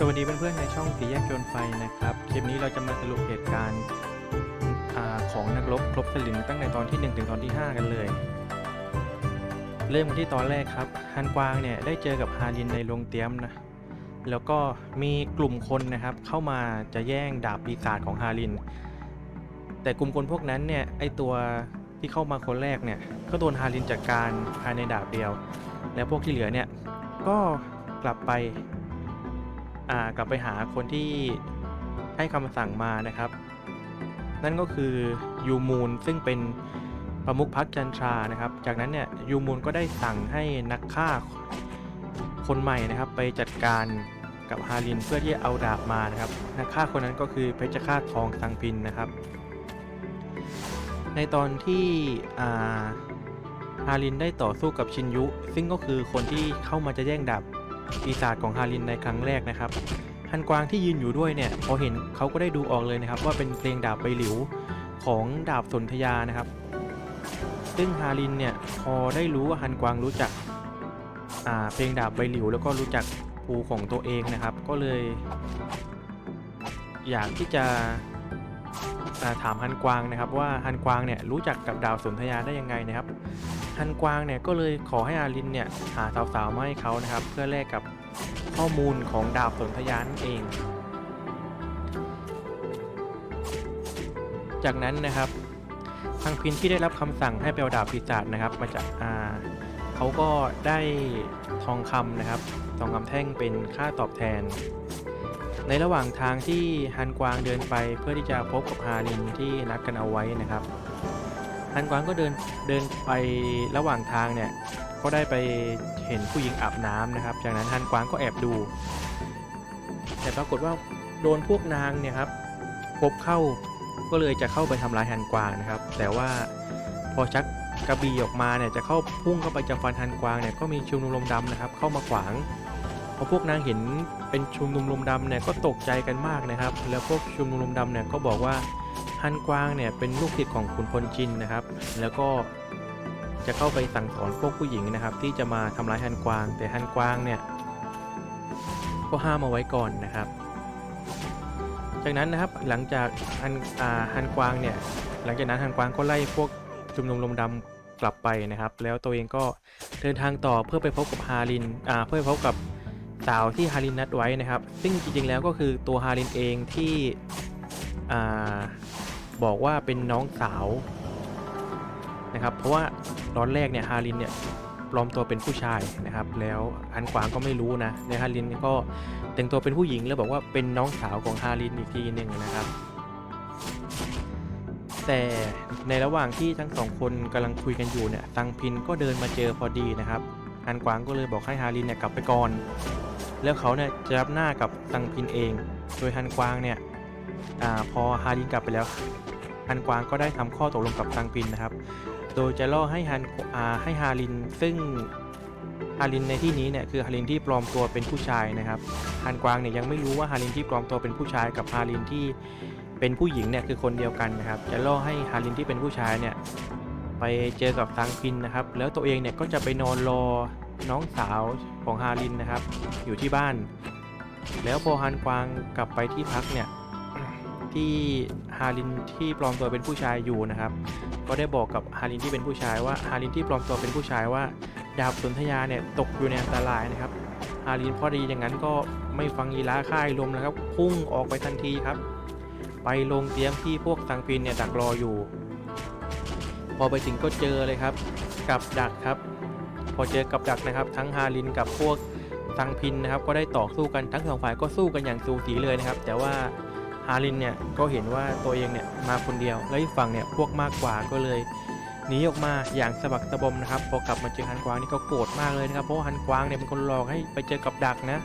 สวัสดีเพื่อนๆในช่องสีแยกโยนไฟนะครับ คลิปนี้เราจะมาสรุปเหตุการณ์ของนักรบครบสลิมตั้งแต่ตอนที่ 1 ถึงตอนที่ 5 กันเลย เริ่มกันที่ตอนแรกครับฮันกวางเนี่ยได้เจอกับฮารินในโรงเตรียมนะแล้วก็มีกลุ่มคนนะครับเข้ามาจะแย่งดาบปีศาจของฮาริน แต่กลุ่มคนพวกนั้นเนี่ยไอตัวที่เข้ามาคนแรกเนี่ยก็โดนฮารินจัดการภายในดาบเดียว แล้วพวกที่เหลือเนี่ยก็กลับไป อ่ากลับไปหาคนที่ให้คำสั่งมานะครับ นั่นก็คือยูมูนซึ่งเป็นประมุขพรรคจันทรานะครับ จากนั้นเนี่ยยูมูนก็ได้สั่งให้นักฆ่าคนใหม่นะครับไปจัดการกับฮารินเพื่อที่จะเอาดาบมานะครับนักฆ่าคนนั้นก็คือเพชฌฆาตทองสังพินนะครับ ในตอนที่ฮารินได้ต่อสู้กับชินยุ ซึ่งก็คือคนที่เข้ามาจะแย่งดาบ ปีศาจของฮารินในครั้งแรกนะครับฮันกวางที่ยืนอยู่ด้วยเนี่ยพอเห็นเขาก็ได้ดูออกเลยนะครับ ว่าเป็นเพลงดาบใบหลิวของดาบสนธยานะครับ ซึ่งฮารินเนี่ยพอได้รู้ว่าฮันกวางรู้จักเพลงดาบใบหลิว แล้วก็รู้จักภูของตัวเองนะครับ ก็เลย อยากที่จะาถามฮันกวางนะครับ ว่าฮันกวางเนี่ยรู้จักกับดาบสนธยาได้ยังไงนะครับ ฮันกวางเนี่ยก็เลยขอให้อารินเนี่ยหาสาวๆมาให้เขานะครับ เพื่อแลกกับข้อมูลของดาบสนธยานั่นเอง จากนั้นนะครับทางพินที่ได้รับคำสั่งให้ไปเอาดาบปีศาจนะครับ มาจากอาเขาก็ได้ทองคำนะครับ ทองคำแท่งเป็นค่าตอบแทน ในระหว่างทางที่ฮันกวางเดินไปเพื่อที่จะพบกับฮารินที่นัดกันเอาไว้นะครับ ฮันกวางก็เดินเดินไประหว่างทางเนี่ยก็ได้ไปเห็นผู้หญิงอาบน้ำนะครับ จากนั้นฮันกวางก็แอบดู แต่ปรากฏว่าโดนพวกนางเนี่ยครับพบเข้าก็เลยจะเข้าไปทำร้ายฮันกวางนะครับ แต่ว่าพอชักกระบี่ออกมาเนี่ยจะเข้าพุ่งเข้าไปจะฟันฮันกวางเนี่ยก็มีชุมนุมลมดำนะครับ เข้ามาขวางพอพวกนางเห็นเป็นชุมนุมลมดำเนี่ยก็ตกใจกันมากนะครับ แล้วพวกชุมนุมลมดำเนี่ยก็บอกว่า ฮันกวางเนี่ยเป็นลูกศิษย์ของขุนพลจินนะครับ แล้วก็จะเข้าไปสั่งสอนพวกผู้หญิงนะครับ ที่จะมาทำร้ายฮันกวาง แต่ฮันกวางเนี่ยก็ห้ามเอาไว้ก่อนนะครับ จากนั้นนะครับหลังจากฮันฮันกวางเนี่ยหลังจากนั้นฮันกวางก็ไล่พวกชุมนุมลมดำกลับไปนะครับ แล้วตัวเองก็เดินทางต่อเพื่อไปพบกับฮารินอ่าเพื่อไปพบกับสาวที่ฮารินนัดไว้นะครับ ซึ่งจริงๆแล้วก็คือตัวฮารินเองที่อ่า บอกว่าเป็นน้องสาวนะครับ เพราะว่าตอนแรกเนี่ยฮารินเนี่ยปลอมตัวเป็นผู้ชายนะครับ แล้วฮันกวางก็ไม่รู้นะในฮารินก็แต่งตัวเป็นผู้หญิงแล้วบอกว่าเป็นน้องสาวของฮารินอีกทีหนึ่งนะครับ แต่ในระหว่างที่ทั้งสองคนกำลังคุยกันอยู่เนี่ยตังพินก็เดินมาเจอพอดีนะครับฮันกวางก็เลยบอกให้ฮารินเนี่ยกลับไปก่อน แล้วเขาเนี่ยจะรับหน้ากับตังพินเอง โดยฮันกวางเนี่ย อาพอฮารินกลับไปแล้วฮันกวางก็ได้ทำข้อตกลงกับตังปินนะครับ โดยจะล่อให้ฮันอ่าให้ฮารินซึ่งฮารินในที่นี้เนี่ยคือฮารินที่ปลอมตัวเป็นผู้ชายนะครับฮันกวางเนี่ยยังไม่รู้ว่าฮารินที่ปลอมตัวเป็นผู้ชายกับฮารินที่เป็นผู้หญิงเนี่ยคือคนเดียวกันนะครับ จะล่อให้ฮารินที่เป็นผู้ชายเนี่ยไปเจอกับตังปินนะครับ แล้วตัวเองเนี่ยก็จะไปนอนรอน้องสาวของฮารินนะครับ อยู่ที่บ้าน แล้วพอฮันกวางกลับไปที่พักเนี่ย ที่ฮารินที่ปลอมตัวเป็นผู้ชายอยู่นะครับ ก็ได้บอกกับฮารินที่เป็นผู้ชายว่าฮารินที่ปลอมตัวเป็นผู้ชายว่า ดาบสนธยาเนี่ยตกอยู่ในอันตรายนะครับฮารินพอดีอย่างนั้นก็ไม่ฟังยีราค่ายลมนะครับ พุ่งออกไปทันทีครับ ไปลงเตรียมที่พวกสังพินเนี่ยดักรออยู่ พอไปถึงก็เจอเลยครับ กับดักครับ พอเจอกับดักนะครับ ทั้งฮารินกับพวกสังพินนะครับ ก็ได้ต่อสู้กันทั้งสองฝ่ายก็สู้กันอย่างสูสีเลยนะครับ แต่ว่า ฮารินเนี่ยก็เห็นว่าตัวเองเนี่ยมาคนเดียวแล้วอีกฝั่งเนี่ยพวกมากกว่าก็เลยหนีออกมาอย่างสะบักสะบอมนะครับพอกลับมาเจอฮันกวางนี่ก็โกรธมากเลยนะครับเพราะฮันกวางเนี่ยเป็นคนหลอกให้ไปเจอกับดักนะ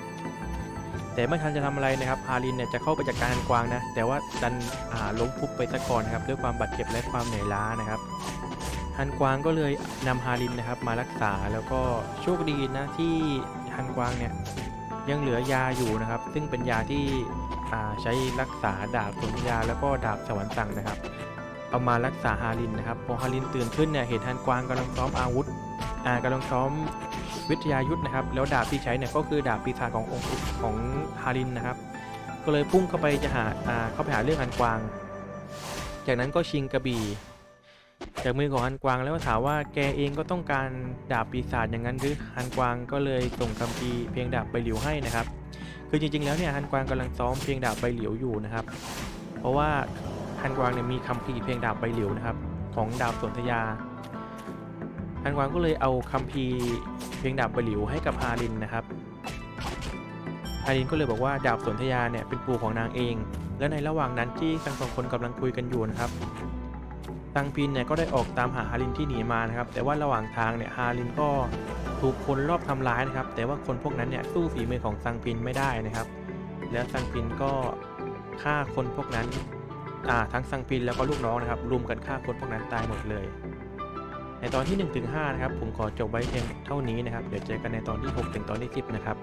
แต่ไม่ทันจะทำอะไรนะครับฮารินเนี่ยจะเข้าไปจัดการฮันกวางนะแต่ว่าดันอ่าล้มฟุบไปซะก่อนนะครับด้วยความบาดเจ็บและความเหนื่อยล้านะครับฮันกวางก็เลยนำฮารินนะครับมารักษาแล้วก็โชคดีนะที่ฮันกวางเนี่ยยังเหลือยาอยู่นะครับ ซึ่งเป็นยาที่ ใช้รักษาดาบสนยาแล้วก็ดาบสวรรค์สั่งนะครับ เอามารักษาฮารินนะครับ พอฮารินตื่นขึ้นเนี่ยเห็นฮันกวางกำลังซ้อมอาวุธอ่ากำลังซ้อมวิทยายุทธนะครับ แล้วดาบที่ใช้เนี่ยก็คือดาบปีศาจขององค์ของฮารินนะครับ ก็เลยพุ่งเข้าไปจะหาอ่าเข้าไปหาเรื่องฮันกวาง จากนั้นก็ชิงกระบี่จากมือของฮันกวางแล้วก็ถามว่าแกเองก็ต้องการดาบปีศาจอย่างนั้นหรือฮันกวางก็เลยส่งคำพีเพียงดาบใบเหลียวให้นะครับ คือจริงๆแล้วเนี่ยฮันกวางกำลังซ้อมเพียงดาบใบเหลียวอยู่นะครับ เพราะว่าฮันกวางเนี่ยมีคำพีร์เพียงดาบใบเหลียวนะครับ ของดาบสนธยาฮันกวางก็เลยเอาคำพีร์เพียงดาบใบเหลียวให้กับฮารินนะครับฮารินก็เลยบอกว่าดาบสนธยาเนี่ยเป็นปู่ของนางเอง และในระหว่างนั้นที่ทั้งสองคนกำลังคุยกันอยู่นะครับตังพินเนี่ยก็ได้ออกตามหาฮารินที่หนีมานะครับ แต่ว่าระหว่างทางเนี่ยฮารินก็ ถูกคนรอบทำร้ายนะครับ แต่ว่าคนพวกนั้นเนี่ยสู้ฝีมือของซังพินไม่ได้นะครับ แล้วซังพินก็ฆ่าคนพวกนั้นทั้งซังพินแล้วก็ลูกน้องนะครับรุมกันฆ่าคนพวกนั้นตายหมดเลย ในตอนที่1ถึง5นะครับผมขอจบไว้เพียงเท่านี้นะครับ เดี๋ยวเจอกันในตอนที่6ถึงตอนที่10นะครับ